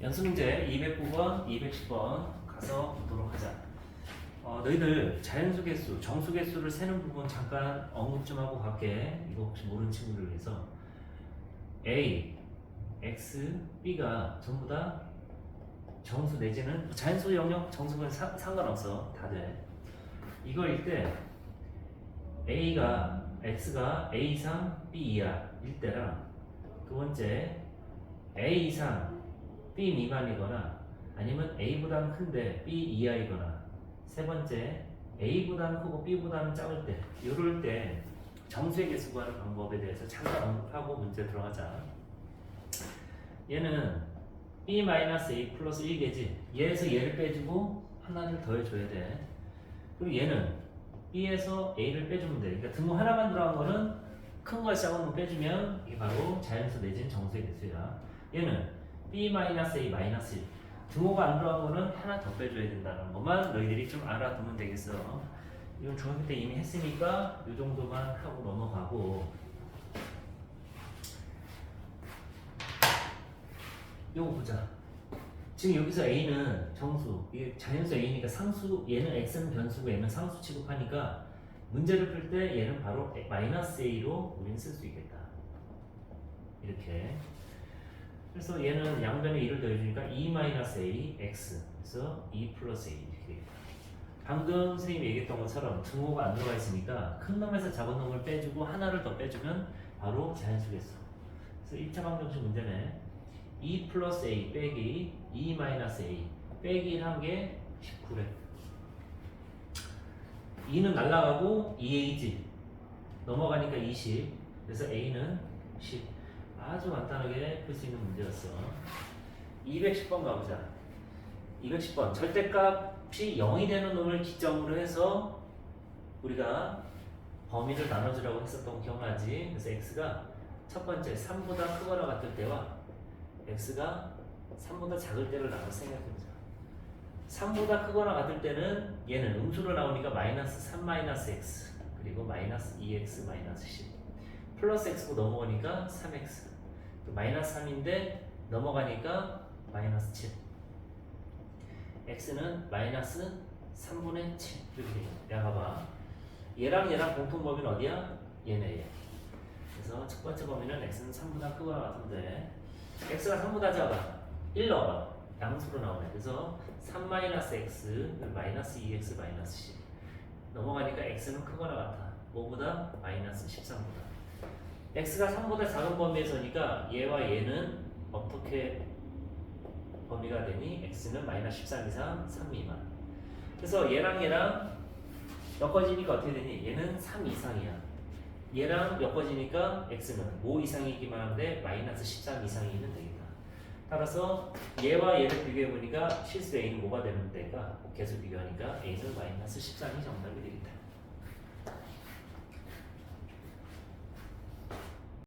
연습 문제 209번, 210번 가서 보도록 하자. 어, 너희들 자연수 개수, 정수 개수를 세는 부분 잠깐 언급 좀 하고 갈게. 이거 혹시 모르는 친구들 위해서 A, X, B가 전부 다 정수 내지는 자연수 영역 정수는 사- 상관없어 다 돼. 이거일 때 A가 X가 A 이상 B 이하 일 때랑 두 번째 A 이상 B 미만이거나 아니면 A보다는 큰데 B 이하이거나 세 번째 A보다는 크고 B보다는 작을 때 이럴 때 정수의 개수 구하는 방법에 대해서 잠깐 언급하고 문제 들어가자. 얘는 B-A 플러스 1개지. 얘에서 얘를 빼주고 하나를 더해줘야 돼. 그리고 얘는 B에서 A를 빼주면 돼. 그러니까 등호 하나만 들어간 거는 큰거거 빼주면 이게 바로 자연수 내지는 정수의 개수야. 얘는 B-A 마이너스 1 등호가 안 들어간 거는 하나 더 빼줘야 된다는 것만 너희들이 좀 알아두면 되겠어. 이건 중학교 때 이미 했으니까 이 정도만 하고 넘어가고. 요거 보자. 지금 여기서 A는 정수. 이게 자연수 A니까 상수 얘는 X는 변수고 얘는 상수 취급하니까 문제를 풀 때 얘는 바로 마이너스 A로 우리는 쓸 수 있겠다. 이렇게 그래서 얘는 양변에 2를 더해주니까 2 마이너스 a x 그래서 2 플러스 a 이렇게 되겠다. 방금 선생님이 얘기했던 것처럼 등호가 안 들어가 있으니까 큰 놈에서 작은 놈을 빼주고 하나를 더 빼주면 바로 자연수겠어. 그래서 1차 방정식 문제네. 2 플러스 a 빼기 2 마이너스 a 빼기 1한게 19래. 2는 날라가고 2a지. 넘어가니까 20. 그래서 a는 10. 아주 간단하게 풀 수 있는 문제였어. 210번 가보자. 210번 절대값이 0이 되는 놈을 기점으로 해서 우리가 범위를 나눠주라고 했었던 거 기억나지? 그래서 x가 첫 번째 3보다 크거나 같을 때와 x가 3보다 작을 때를 나눠 생각해보자. 3보다 크거나 같을 때는 얘는 음수로 나오니까 마이너스 3 마이너스 x 그리고 마이너스 2x 마이너스 10 플러스 x고 넘어가니까 3x 또 마이너스 3인데 넘어가니까 마이너스 7 x는 마이너스 3분의 7 이렇게 야. 봐봐. 얘랑 얘랑 공통 범위는 어디야? 얘네 얘. 그래서 첫 번째 범위는 x는 3보다 크거나 같은데 x가 3보다 작아 1 넣어봐. 양수로 나오네. 그래서 3 마이너스 x 마이너스 2x 마이너스 10 넘어가니까 x는 크거나 같아. 5보다? 마이너스 13보다 x가 3보다 작은 범위에서니까 얘와 얘는 어떻게 범위가 되니? x는 마이너스 13 이상 3 미만. 그래서 얘랑 얘랑 엮어지니까 어떻게 되니? 얘는 3 이상이야. 얘랑 엮어지니까 x는 5 이상이기만 한데 마이너스 13 이상이면 되겠다. 따라서 얘와 얘를 비교해 보니까 실수 a는 뭐가 되는 데가 계속 비교하니까 a는 마이너스 13이 정답이 되겠다